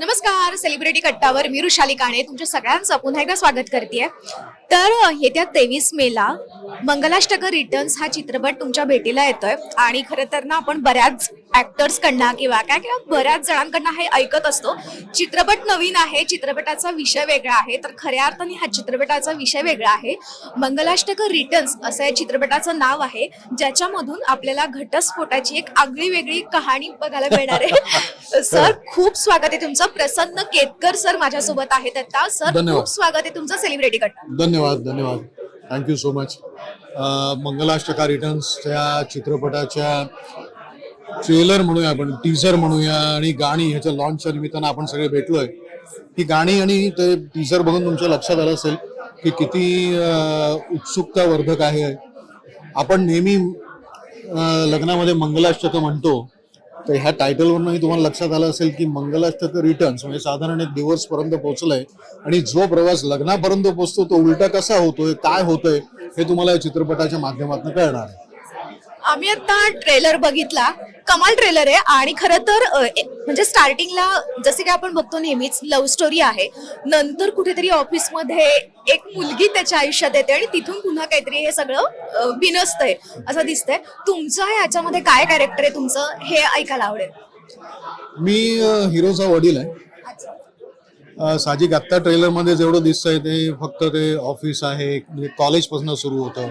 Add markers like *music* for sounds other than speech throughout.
नमस्कार सेलिब्रिटी कट्टावर मी रुशाली काणे तुमच्या सगळ्यांचं पुन्हा एकदा स्वागत करते तर येत्या तेवीस मेला मंगलाष्टक रिटर्न्स हा चित्रपट तुमच्या भेटीला येतोय. आणि खरं तर ना आपण बऱ्याच ऍक्टर्स कडनं किंवा काय किंवा बऱ्याच जणांकडनं हे ऐकत असतो. चित्रपट नवीन आहे चित्रपटाचा विषय वेगळा आहे तर खऱ्या अर्थाने हा चित्रपटाचा विषय वेगळा आहे. मंगलाष्टक रिटर्न्स असं या चित्रपटाचं नाव आहे ज्याच्यामधून आपल्याला घटस्फोटाची एक आगळी वेगळी कहाणी बघायला मिळणार आहे. *laughs* सर खूप स्वागत आहे तुमचं. प्रसन्न केतकर सर माझ्यासोबत आहेत आता. सर. खूप स्वागत आहे तुमचं सेलिब्रिटी कट्टा धन्यवाद धन्यवाद. Thank you so much Mangalashtaka returns या चित्रपटाच्या ट्रेलर म्हणूया आपण टीझर म्हणूया आणि गाणी ह्याच्या लॉन्चच्या निमित्तानं आपण सगळे भेटलोय. ही गाणी आणि ते टीझर बघून तुमच्या लक्षात आलं असेल की किती अं, उत्सुकतावर्धक आहे. आपण नेहमी लग्नामध्ये मंगलाष्टक म्हणतो. तर ह्या टायटलवरूनही तुम्हाला लक्षात आलं असेल की मंगलाष्टक रिटर्न्स म्हणजे साधारण एक दिवस पर्यंत पोहोचलंय. आणि जो प्रवास लग्नापर्यंत पोहोचतो तो उलटा कसा होतोय काय होतोय हे तुम्हाला या चित्रपटाच्या माध्यमातून कळणार आहे. आम्ही आता ट्रेलर बघितला. कमाल ट्रेलर आहे आणि खरं तर म्हणजे स्टार्टिंगला जसे की आपण बघतो नेहमीच लव्ह स्टोरी आहे. नंतर कुठेतरी ऑफिसमध्ये एक मुलगी त्याच्या आयुष्यात येते आणि तिथून पुन्हा काहीतरी हे सगळं बिनसतंय असं दिसतंय. तुमचं याच्यामध्ये काय कॅरेक्टर आहे तुमचं? हे ऐकायला आवडेल. मी हिरोचा वडील आहे. अं, साहजिक आत्ता ट्रेलरमध्ये जेवढं दिसतंय ते फक्त ते ऑफिस आहे म्हणजे कॉलेजपासून सुरू होतं.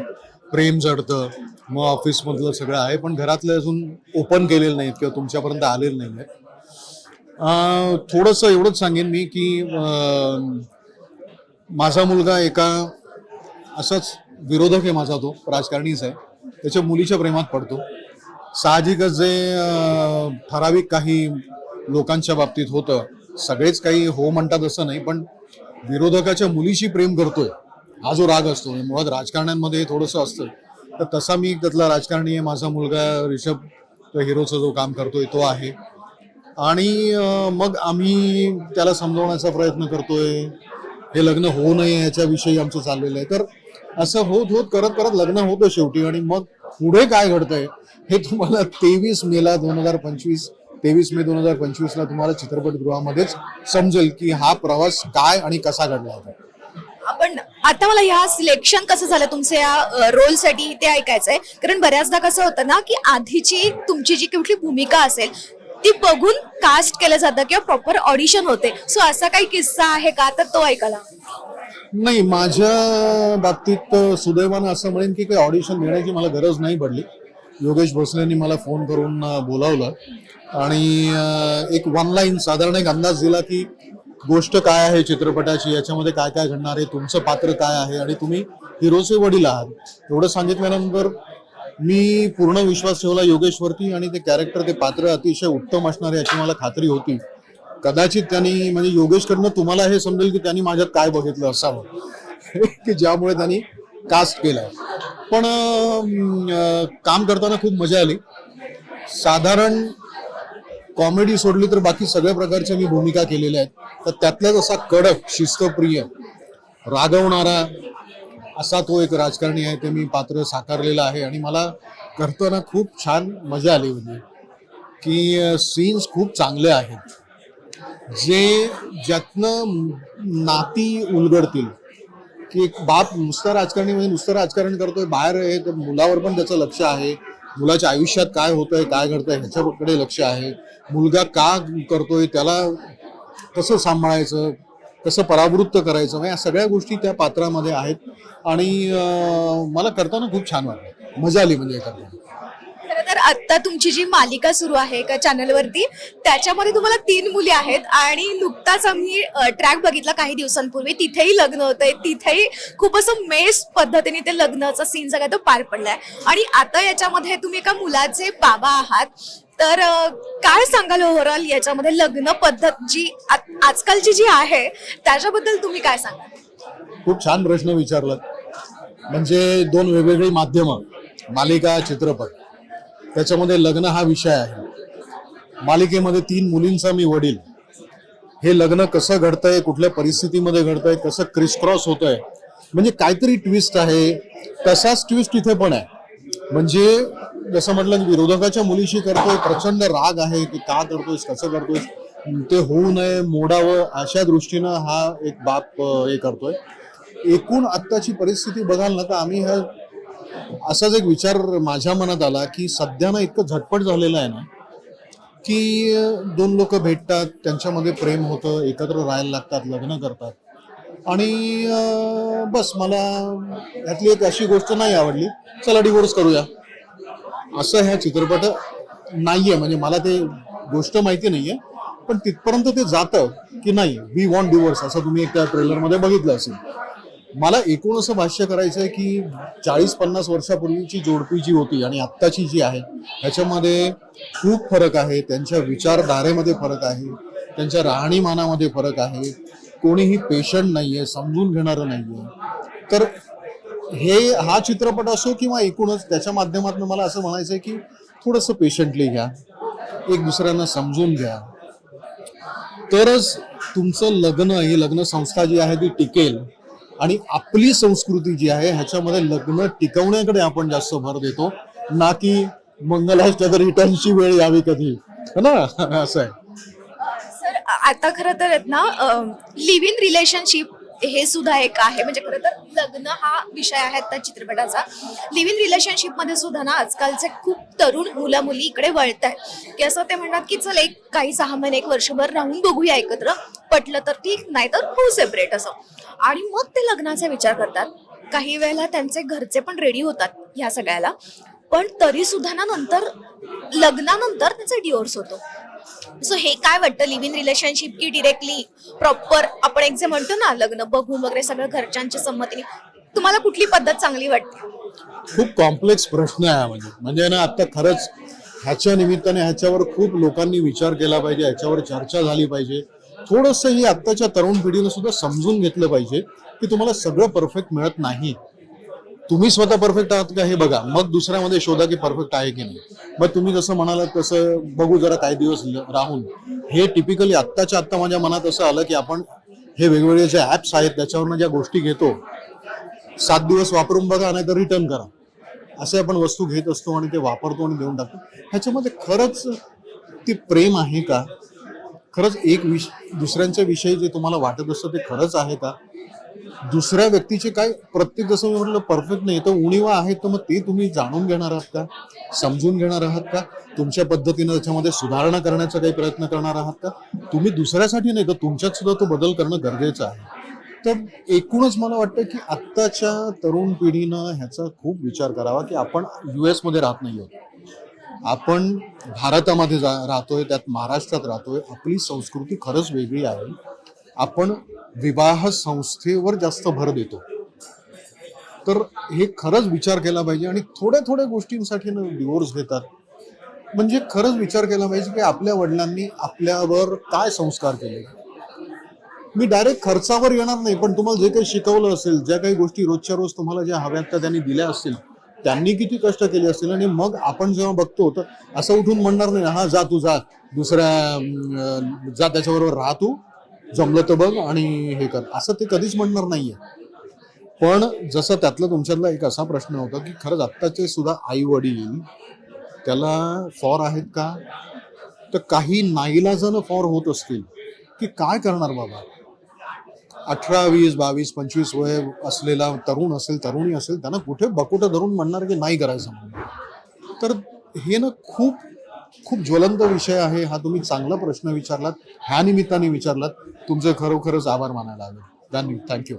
प्रेम जडतं मग ऑफिसमधलं सगळं आहे पण घरातलं अजून ओपन केलेलं नाहीत किंवा तुमच्यापर्यंत आलेलं नाही आहे थोडंसं एवढंच सांगेन मी की माझा मुलगा एका असाच विरोधक आहे माझा तो राजकारणीच आहे. त्याच्या मुलीच्या प्रेमात पडतो. साहजिकच जे ठराविक काही लोकांच्या बाबतीत होतं सगळेच काही हो म्हणतात असं नाही पण विरोधकाच्या मुलीशी प्रेम करतोय हा जो राग असतो मुळात राजकारण्यांमध्ये थोडंसं असतं. तर तसा मी त्यातला राजकारणी आहे माझा मुलगा रिषभ तो हिरोचा जो काम करतोय तो आहे. आणि मग आम्ही त्याला समजवण्याचा प्रयत्न करतोय. हे लग्न होऊ नये याच्याविषयी आमचं चाललेलं आहे. तर असं होत होत करत करत लग्न होतं शेवटी आणि मग पुढे काय घडतंय हे तुम्हाला तेवीस मेला दोन हजार पंचवीस तेवीस मे दोन हजार पंचवीसला तुम्हाला चित्रपटगृहामध्येच समजेल की हा प्रवास काय आणि कसा घडला होता. आपण आता मला ह्या सिलेक्शन कसं झालं? तुमच्या या रोलसाठी ते ऐकायचंय. कारण बऱ्याचदा कसं होतं ना की आधीची तुमची जी कुठली भूमिका असेल ती बघून कास्ट केलं जातं किंवा प्रॉपर ऑडिशन होते. सो असा काही किस्सा आहे का? तर तो ऐकायला नाही माझ्या बाबतीत सुदैवानं असं म्हणेन की काही ऑडिशन देण्याची मला गरज नाही पडली. योगेश भोसलेंनी मला फोन करून बोलावलं. आणि एक वन लाईन साधारण एक अंदाज दिला की गोष्ट काय आहे चित्रपटाची? याच्यामध्ये काय काय घडणार आहे? तुमचं पात्र काय आहे? आणि तुम्ही हिरोचे वडील आहात. एवढं सांगितल्यानंतर मी पूर्ण विश्वास ठेवला योगेशवरती आणि ते कॅरेक्टर ते पात्र अतिशय उत्तम असणार आहे याची मला खात्री होती. कदाचित त्यांनी म्हणजे योगेशकडनं तुम्हाला हे समजेल की त्यांनी माझ्यात काय बघितलं असावं. *laughs* की ज्यामुळे त्यांनी कास्ट केलं. पण काम करताना खूप मजा आली. साधारण कॉमेडी सोडली तर बाकी सगळ्या प्रकारच्या मी भूमिका केलेल्या आहेत. तर त्यातलाच असा कडक शिस्तप्रिय रागवणारा असा तो एक राजकारणी आहे ते मी पात्र साकारलेलं आहे. आणि मला करताना खूप छान मजा आली म्हणजे की सीन्स खूप चांगले आहेत. जे ज्यातनं नाती उलगडतील की एक बाप नुसतं राजकारणी म्हणजे नुसतं राजकारण करतोय बाहेर आहे तर मुलावर पण त्याचं लक्ष आहे. मुलाच्या आयुष्यात काय होतंय काय घडतंय ह्याच्याकडे लक्ष आहे. मुलगा का करतोय त्याला कसं सांभाळायचं कसं परावृत्त करायचं म्हणजे या सगळ्या गोष्टी त्या पात्रामध्ये आहेत. आणि मला करताना खूप छान वाटलं. मजा आली म्हणजे करताना. तर आता तुमची जी मालिका सुरू आहे का चॅनलवरती त्याच्यामध्ये तुम्हाला तीन मुली आहेत आणि नुकताच आम्ही ट्रॅक बघितला काही दिवसांपूर्वी. तिथेही लग्न होतंय. तिथेही खूप असं मेस पद्धतीने ते लग्नाचा सीन सगळा तो पार पडलाय. आणि आता याच्यामध्ये तुम्ही एका मुलाचे बाबा आहात. तर काय सांगाल ओव्हरऑल याच्यामध्ये लग्न पद्धत जी आजकालची जी आहे त्याच्याबद्दल तुम्ही काय सांगाल? खूप छान प्रश्न विचारलात. म्हणजे दोन वेगवेगळी माध्यमं मालिका चित्रपट. त्याच्यामध्ये लग्न हा विषय आहे. मालिकेमध्ये तीन मुलींचा मी वडील. हे लग्न कसं घडतंय कुठल्या परिस्थितीमध्ये घडतंय कसं क्रिसक्रॉस होतंय म्हणजे काहीतरी ट्विस्ट आहे. तसाच ट्विस्ट इथे पण आहे. म्हणजे जसं म्हटलं विरोधकाच्या मुलीशी करतोय प्रचंड राग आहे की का करतोयस कसं करतोयस ते होऊ नये मोडावं अशा दृष्टीनं हा एक बाप हे करतोय. एकूण आत्ताची परिस्थिती बघाल ना तर आम्ही ह्या असाच एक विचार माझ्या मनात आला की सध्या ना इतकं झटपट झालेलं आहे ना की दोन लोक भेटतात त्यांच्यामध्ये प्रेम होतं एकत्र राहायला लागतात लग्न करतात. आणि बस मला यातली एक अशी गोष्ट नाही आवडली. चला डिवोर्स करूया. असं ह्या चित्रपट नाहीये म्हणजे मला ते गोष्ट माहिती नाहीये. पण तिथपर्यंत ते जातं की नाही वी वॉन्ट डिवोर्स असं तुम्ही एक त्या ट्रेलरमध्ये बघितलं असेल. मला एकूण असं भाष्य करायचं आहे की चाळीस पन्नास वर्षापूर्वीची जोडपी जी होती आणि आत्ताची जी आहे ह्याच्यामध्ये खूप फरक आहे त्यांच्या विचारधारेमध्ये फरक आहे त्यांच्या राहणीमानामध्ये फरक आहे कोणीही पेशंट नाहीये समजून घेणारं नाहीये. तर हे हा चित्रपट असो किंवा एकूणच त्याच्या माध्यमातून मला असं म्हणायचं आहे की थोडंसं पेशंटली घ्या एक दुसऱ्यांना समजून घ्या. तरच तुमचं लग्न ही लग्न संस्था जी आहे ती टिकेल. आणि आपली संस्कृती जी आहे ह्याच्यामध्ये लग्न टिकवण्याकडे आपण जास्त भर देतो. ना की मंगलाष्टक रिटर्नची वेळ यावी कधी. है ना? *laughs* असं आहे. सर आता खरं तर आहेत ना लिव्ह इन रिलेशनशिप हे सुद्धा एक आहे. म्हणजे खरं तर लग्न हा विषय आहे त्या चित्रपटाचा. लिव्ह इन रिलेशनशिपमध्ये सुद्धा ना आजकालचे खूप तरुण मुलं मुली इकडे वळत आहेत की असं ते म्हणतात की चल एक काही सहा महिने एक वर्षभर राहून बघूया एकत्र. पटलं तर ठीक नाही तर हो सेपरेट असं. आणि मग ते लग्नाचा विचार करतात. काही वेळेला त्यांचे घरचे पण रेडी होतात ह्या सगळ्याला. पण तरी सुद्धा ना नंतर लग्नानंतर त्याचा डिवोर्स होतो. सो हे काय वाटतं लिव्ह इन रिलेशनशिप की डिरेक्टली प्रॉपर आपण एक जे म्हणतो ना लग्न बघून वगैरे सगळं घरच्यांच्या संमतीने तुम्हाला कुठली पद्धत चांगली वाटते? खूप कॉम्प्लेक्स प्रश्न आहे हा म्हणजे. म्हणजे ना आता खरंच ह्याच्या निमित्ताने ह्याच्यावर खूप लोकांनी विचार केला पाहिजे ह्याच्यावर चर्चा झाली पाहिजे. थोडस ही आत्ताच्या तरुण पिढीनं सुद्धा समजून घेतलं पाहिजे की तुम्हाला सगळं परफेक्ट मिळत नाही. तुम्ही स्वतः परफेक्ट आहात का हे बघा. मग दुसऱ्यामध्ये शोधा की परफेक्ट आहे की नाही. मग तुम्ही जसं म्हणालात तसं बघू जरा काही दिवस राहून. हे टिपिकली आत्ताच्या आत्ता माझ्या मनात असं आलं की आपण हे वेगवेगळे जे ऍप्स आहेत त्याच्यावरनं ज्या गोष्टी घेतो सात दिवस वापरून बघा नाही तर रिटर्न करा. असे आपण वस्तू घेत असतो आणि ते वापरतो आणि देऊन टाकतो. ह्याच्यामध्ये खरंच ते प्रेम आहे का? खरंच एक विष दुसऱ्यांच्या विषयी जे तुम्हाला वाटत असतं ते खरंच आहे का? दुसऱ्या व्यक्तीचे काय प्रत्येक जसं मी म्हटलं परफेक्ट नाही. तर उणीवा आहेत तर मग ते तुम्ही जाणून घेणार आहात का? समजून घेणार आहात का? तुमच्या पद्धतीनं त्याच्यामध्ये सुधारणा करण्याचा काही प्रयत्न करणार आहात का? तुम्ही दुसऱ्यासाठी नाही तर तुमच्यात सुद्धा तो बदल करणं गरजेचं आहे. तर एकूणच मला वाटतं की आत्ताच्या तरुण पिढीनं ह्याचा खूप विचार करावा की आपण यू मध्ये राहत नाही आहोत आपण भारतामध्ये जा राहतोय त्यात महाराष्ट्रात राहतोय आपली संस्कृती खरंच वेगळी आहे. आपण विवाह संस्थेवर जास्त भर देतो. तर हे खरंच विचार केला पाहिजे आणि थोड्या थोड्या गोष्टींसाठी डिवोर्स देतात म्हणजे खरंच विचार केला पाहिजे की आपल्या वडिलांनी आपल्यावर काय संस्कार केले? मी डायरेक्ट खर्चावर येणार नाही पण तुम्हाला जे काही शिकवलं असेल ज्या काही गोष्टी रोजच्या रोज तुम्हाला ज्या हव्यात त्या त्यांनी दिल्या असतील त्यांनी किती कष्ट केले असतील आणि मग आपण जेव्हा बघतो तर असं उठून म्हणणार नाही हा जा तू जा. दुसऱ्या जा त्याच्याबरोबर राहा तू. जमलं तर बघ आणि हे कर. असं ते कधीच म्हणणार नाहीये. पण जसं त्यातलं तुमच्यातला एक असा प्रश्न होता की खरंच आत्ताचे सुद्धा आई वडील त्याला फॉर आहेत का? तर काही नाईलाजानं फॉर होत असतील. की काय करणार बाबा? अठरा वीस बावीस पंचवीस वय असलेला तरुण असेल तरुणी असेल त्यांना कुठे बकुटं धरून म्हणणार की नाही करायचं म्हणून? तर हे ना खूप खूप ज्वलंत विषय आहे. हा तुम्ही चांगला प्रश्न विचारलात. ह्या निमित्ताने विचारलात. तुमचं खरोखरच आभार मानायला हवे. थँक्यू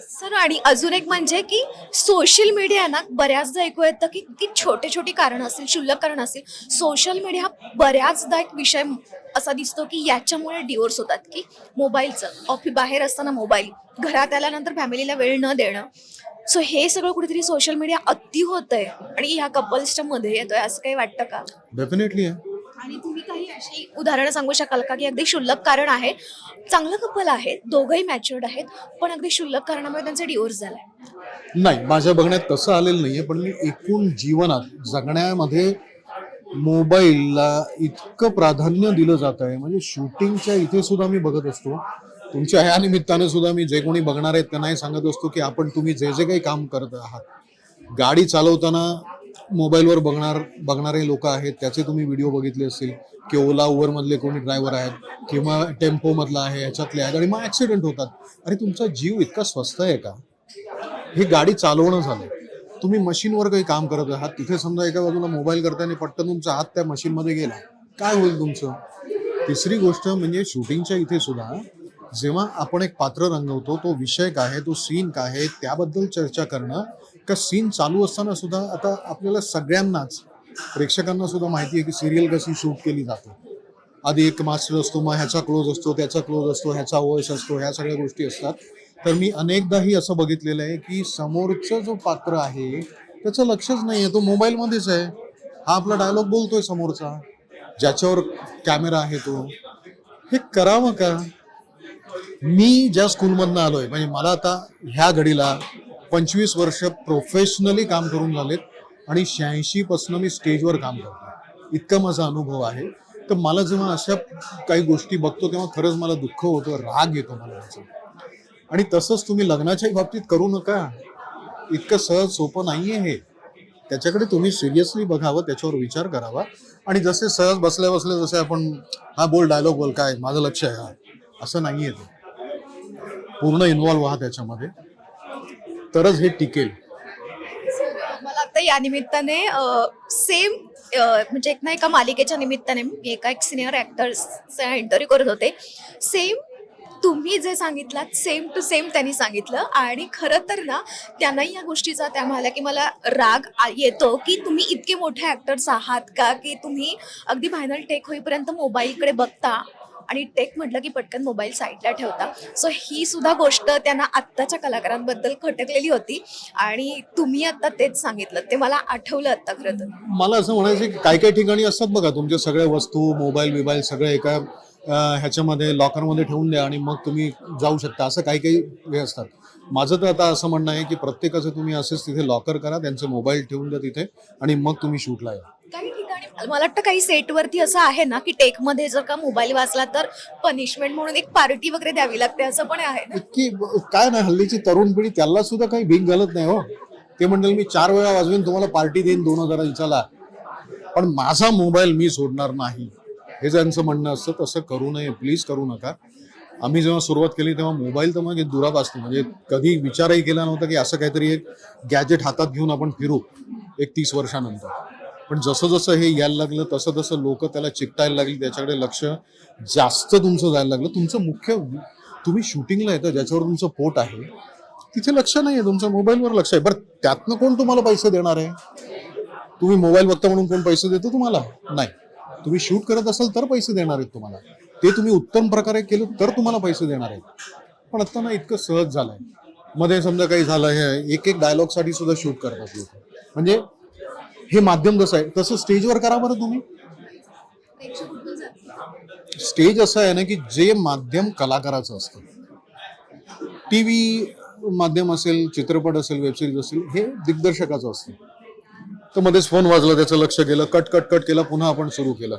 सर आणि अजून एक म्हणजे की सोशल मीडिया ना बऱ्याचदा ऐकू येतं की की छोटे छोटे कारण असतील क्षुल्लक कारण असेल सोशल मीडिया हा बऱ्याचदा एक विषय असा दिसतो की याच्यामुळे डिवोर्स होतात. की मोबाईलचं. ऑफिस बाहेर असताना मोबाईल. घरात आल्यानंतर फॅमिलीला वेळ न देणं. सो हे सगळं कुठेतरी सोशल मीडिया अति होतंय. आणि ह्या कपल्सच्या मध्ये येतोय असं काही वाटतं का? डेफिनेटली आहे. आणि तुम्ही काही अशी उदाहरणं सांगू शकाल का? की अगदी क्षुल्लक कारण आहे. चांगलं कपल आहे दोघंही मॅच्युअर्ड आहेत पण अगदी क्षुल्लक कारणामुळे त्यांचा डिवोर्स झालाय. नाही माझ्या बघण्यात तसं आलेलं नाहीये पण मी एकूण जीवनात जगण्यामध्ये मोबाईलला इतकं प्राधान्य दिलं जात आहे म्हणजे शूटिंगच्या इथे सुद्धा मी बघत असतो. तुमच्या ह्या निमित्तानं सुद्धा मी जे कोणी बघणार आहेत त्यांनाही सांगत असतो की आपण तुम्ही जे जे काही काम करत आहात गाडी चालवताना मोबाईलवर बघणार बघणारे लोक आहेत त्याचे तुम्ही व्हिडिओ बघितले असतील की ओला उबर मधले कोणी ड्रायव्हर आहेत किंवा टेम्पो मधला आहे ह्याच्यातले आहेत आणि मग ऍक्सिडेंट होतात. अरे तुमचा जीव इतका स्वस्त आहे का? हे गाडी चालवणं झालं तुम्ही मशीनवर काही काम करत आहात तिथे समजा एका बाजूला मोबाईल करताना पटकन तुमचा हात त्या मशीनमध्ये गेला. काय होईल तुमचं? तिसरी गोष्ट म्हणजे शूटिंगच्या इथे सुद्धा जेव्हा आपण एक पात्र रंगवतो तो विषय काय आहे तो सीन काय आहे त्याबद्दल चर्चा करणं का सीन चालू असताना सुद्धा आता आपल्याला सगळ्यांनाच प्रेक्षकांना सुद्धा माहिती आहे की सिरियल कशी शूट केली जाते. आधी एक मास्टर असतो मग ह्याचा क्लोज असतो त्याचा क्लोज असतो ह्याचा वॉइस असतो ह्या सगळ्या गोष्टी असतात. तर मी अनेकदाही असं बघितलेलं आहे की समोरचं जो पात्र आहे त्याचं लक्षच नाही आहे तो मोबाईलमध्येच आहे. हा आपला डायलॉग बोलतोय समोरचा. ज्याच्यावर कॅमेरा आहे तो. हे करावं का? मी ज्या स्कूलमधनं आलोय म्हणजे मला आता ह्या घडीला पंचवीस वर्ष प्रोफेशनली काम करून झालेत आणि शहाऐंशी पासून मी स्टेजवर काम करतो इतका माझा अनुभव आहे. तर मला जेव्हा अशा काही गोष्टी बघतो तेव्हा खरंच मला दुःख होतं राग येतो मला याचा. आणि तसंच तुम्ही लग्नाच्याही बाबतीत करू नका. इतकं सहज सोपं नाहीये हे. त्याच्याकडे तुम्ही सिरियसली बघावं त्याच्यावर विचार करावा. आणि जसे सहज बसल्या बसल्या जसे आपण हा बोल डायलॉग बोल काय? माझं लक्ष आहे हा. असं नाहीये ते. पूर्ण इन्वॉल्व्ह व्हा त्याच्यामध्ये. तरच हे टिकेल. मला आता या निमित्ताने सेम म्हणजे एक ना एका मालिकेच्या निमित्ताने मी एका एक सिनियर ऍक्टर्सचा इंटरव्ह्यू करत होते. सेम तुम्ही जे सांगितलात सेम टू सेम त्यांनी सांगितलं. आणि खरं तर ना त्यांनाही या गोष्टीचा त्या म्हणाल्या की मला राग येतो की तुम्ही इतके मोठे ऍक्टर्स आहात का? की तुम्ही अगदी फायनल टेक होईपर्यंत मोबाईलकडे बघता? आणि टेक म्हटलं की पटकन मोबाईल साईडला ठेवता. सो ही सुद्धा गोष्ट त्यांना आत्ताच्या कलाकारांबद्दल खटकलेली होती. आणि तुम्ही आता तेच सांगितलं. ते मला आठवलं आत्ता खरं तर. मला असं म्हणायचं की काही काही ठिकाणी असतात बघा तुमच्या सगळ्या वस्तू मोबाईल बिबाईल सगळं एका ह्याच्यामध्ये लॉकरमध्ये ठेवून द्या आणि मग तुम्ही जाऊ शकता. असं काही काही हे असतात. माझं तर आता असं म्हणणं आहे की प्रत्येकाचं तुम्ही असेच तिथे लॉकर करा त्यांचे मोबाईल ठेवून द्या तिथे आणि मग तुम्ही शूटला या. मला वाटतं काही सेटवरती असं आहे ना की टेकमध्ये जर का मोबाईल वाचला तर पनिशमेंट म्हणून एक पार्टी वगैरे द्यावी लागते असं पण आहे ना. इतकी काय नाही हल्लीची तरुण पिढी त्याला सुद्धा काही भीक घालत नाही हो. ते म्हणतील मी चार वेळा वाजवीन तुम्हाला पार्टी देईन दोन हजार चला पण माझा मोबाईल मी सोडणार नाही. हे ज्यांचं म्हणणं असतं तसं करू नये प्लीज करू नका. आम्ही जेव्हा सुरुवात केली तेव्हा मोबाईल तर मग दुराप असतो. म्हणजे कधी विचारही केला नव्हता की असं काहीतरी एक गॅजेट हातात घेऊन आपण फिरू एक तीस वर्षानंतर. पण जसं जसं हे यायला लागलं तसं तसं लोक त्याला चिकटायला लागली त्याच्याकडे लक्ष जास्त तुमचं जायला लागलं. तुमचं मुख्य तुम्ही शूटिंगला येतं ज्याच्यावर तुमचं पोट आहे तिथे लक्ष नाही आहे तुमचं मोबाईलवर लक्ष आहे. बरं त्यातनं कोण तुम्हाला पैसे देणार आहे? तुम्ही मोबाईल बघता म्हणून कोण पैसे देतो तुम्हाला? नाही. तुम्ही शूट करत असाल तर पैसे देणार आहेत तुम्हाला. ते तुम्ही उत्तम प्रकारे केलं तर तुम्हाला पैसे देणार आहेत. पण आता ना इतकं सहज झालंय. मध्ये समजा काही झालं हे एक एक डायलॉगसाठी सुद्धा शूट करतात लोक. म्हणजे हे माध्यम जसं आहे? तसं स्टेजवर करा बरं तुम्ही. स्टेज असं आहे ना की जे माध्यम कलाकाराचं असतं. टी व्ही माध्यम असेल चित्रपट असेल वेबसिरीज असेल हे दिग्दर्शकाचं असतं. तर मध्येच फोन वाजला त्याचं लक्ष गेलं कट कट कट केलं पुन्हा आपण सुरू केलं.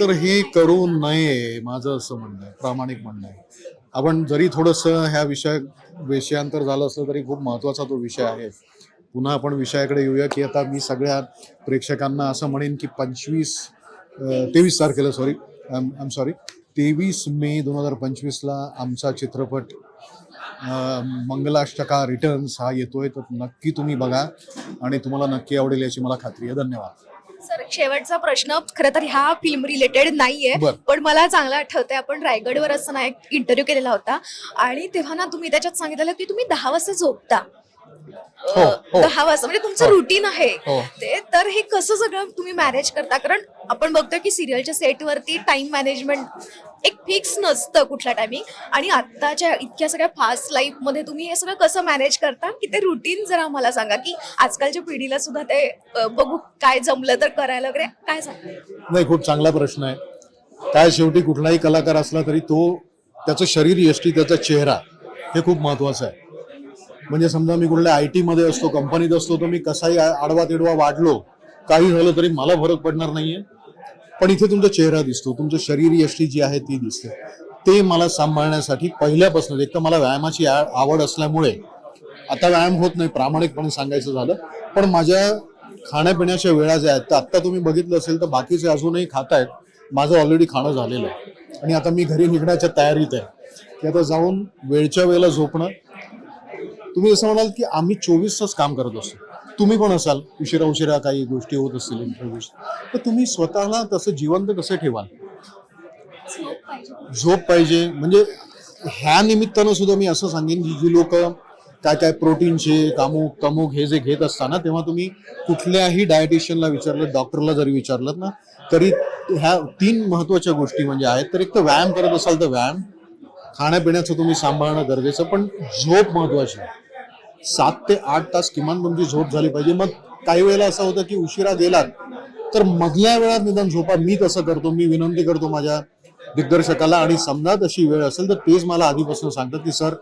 तर हे करू नये माझं असं म्हणणं आहे प्रामाणिक म्हणणं आहे. आपण जरी थोडंसं ह्या विषय विषयांतर झालं असलं तरी खूप महत्त्वाचा तो विषय आहे. पुन्हा आपण विषयाकडे येऊया की आता मी सगळ्या प्रेक्षकांना असं म्हणेन की पंचवीस तेवीस तारखेला सॉरी आय एम सॉरी तेवीस मे दोन हजार पंचवीसला आमचा चित्रपट मंगलाष्टका रिटर्न्स हा येतोय तर नक्की तुम्ही बघा आणि तुम्हाला नक्की आवडेल याची मला खात्री आहे धन्यवाद सर शेवटचा प्रश्न खरं तर ह्या फिल्म रिलेटेड नाहीये. पण मला चांगलं आठवतंय आपण रायगडवर असताना एक इंटरव्ह्यू केलेला होता आणि तेव्हा ना तुम्ही त्याच्यात सांगितलेलं की तुम्ही दहा वाजता झोपता. दहा वाजता. म्हणजे तुमचं हो. रुटीन आहे. हो. ते तर हे कसं सगळं तुम्ही मॅनेज करता? कारण आपण बघतोय की सिरियलच्या सेटवरती टाइम मॅनेजमेंट एक फिक्स नसतं कुठला टायमिंग आणि आत्ताच्या इतक्या सगळ्या फास्ट लाईफमध्ये तुम्ही हे सगळं कसं मॅनेज करता? की ते रुटीन जरा आम्हाला सांगा की आजकालच्या पिढीला सुद्धा ते बघू काय जमलं तर करायला वगैरे काय सांगा? नाही खूप चांगला प्रश्न आहे. काय शेवटी कुठलाही कलाकार असला तरी तो त्याचं शरीर यष्टी त्याचा चेहरा हे खूप महत्वाचं आहे. म्हणजे समजा मी कुठल्या आय टी मध्ये असतो कंपनीत असतो तर मी कसाही आडवा तिडवा वाढलो काही झालं तरी मला फरक पडणार नाहीये. पण इथे तुमचा चेहरा दिसतो तुमचं शरीर यष्टी जी आहे ती दिसते. ते मला सांभाळण्यासाठी पहिल्यापासून एक तर मला व्यायामाची आवड असल्यामुळे आता व्यायाम होत नाही प्रामाणिकपणे सांगायचं झालं पण माझ्या खाण्यापिण्याच्या वेळा ज्या आहेत तर आत्ता तुम्ही बघितलं असेल तर बाकीचे अजूनही खात आहेत माझं ऑलरेडी खाणं झालेलं आहे. आणि आता मी घरी निघण्याच्या तयारीत आहे. की आता जाऊन वेळच्या वेळेला झोपणं तुम्ही जसं म्हणाल की आम्ही चोवीस तास काम करत असतो. तुम्ही पण असाल उशिरा उशिरा काही गोष्टी होत असतील इंटरव्ह्यूज तर तुम्ही स्वतःला तसं जिवंत कसं ठेवाल? झोप पाहिजे. म्हणजे ह्या निमित्तानं सुद्धा मी असं सांगेन की जी लोक काय काय प्रोटीनचे कामुक तमुक हे जे घेत असताना तेव्हा तुम्ही कुठल्याही डायटिशियनला विचारलं डॉक्टरला जरी विचारलं ना तरी ह्या तीन महत्त्वाच्या गोष्टी म्हणजे आहेत. तर एक तर व्यायाम करत असाल तर व्यायाम. खाण्यापिण्याचं तुम्ही सांभाळणं गरजेचं पण झोप महत्वाची आहे. सात ते आठ तास किमान तुमची झोप झाली पाहिजे. मग काही वेळेला असं होतं की उशिरा गेलात तर मधल्या वेळात निदान झोपा. मी तसं करतो? मी विनंती करतो माझ्या दिग्दर्शकाला आणि समजा तशी वेळ असेल तर तेच मला आधीपासून सांगतात की सर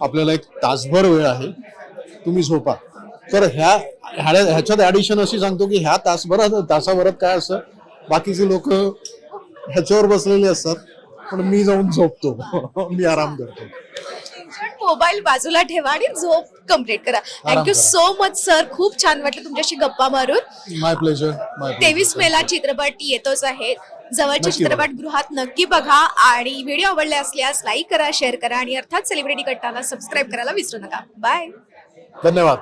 आपल्याला एक तासभर वेळ आहे. तुम्ही झोपा. तर ह्या ह्या- ह्याच्यात ऍडिशन अशी सांगतो की ह्या तासभरात तासाभरात काय असतं बाकीचे लोक ह्याच्यावर बसलेले असतात पण मी जाऊन झोपतो. *laughs* मी आराम करतो. मोबाईल बाजूला ठेवा आणि झोप कंप्लीट करा. थँक्यू. सो मच सर खूप छान वाटलं तुमच्याशी गप्पा मारून. माय प्लेजर माय तेवीस मेला चित्रपट येतोच आहे. जवळच्या. चित्रपटगृहात नक्की बघा आणि व्हिडिओ आवडले असल्यास लाईक करा शेअर करा आणि अर्थात सेलिब्रिटी कट्टाला सबस्क्राईब करायला विसरू नका. बाय धन्यवाद.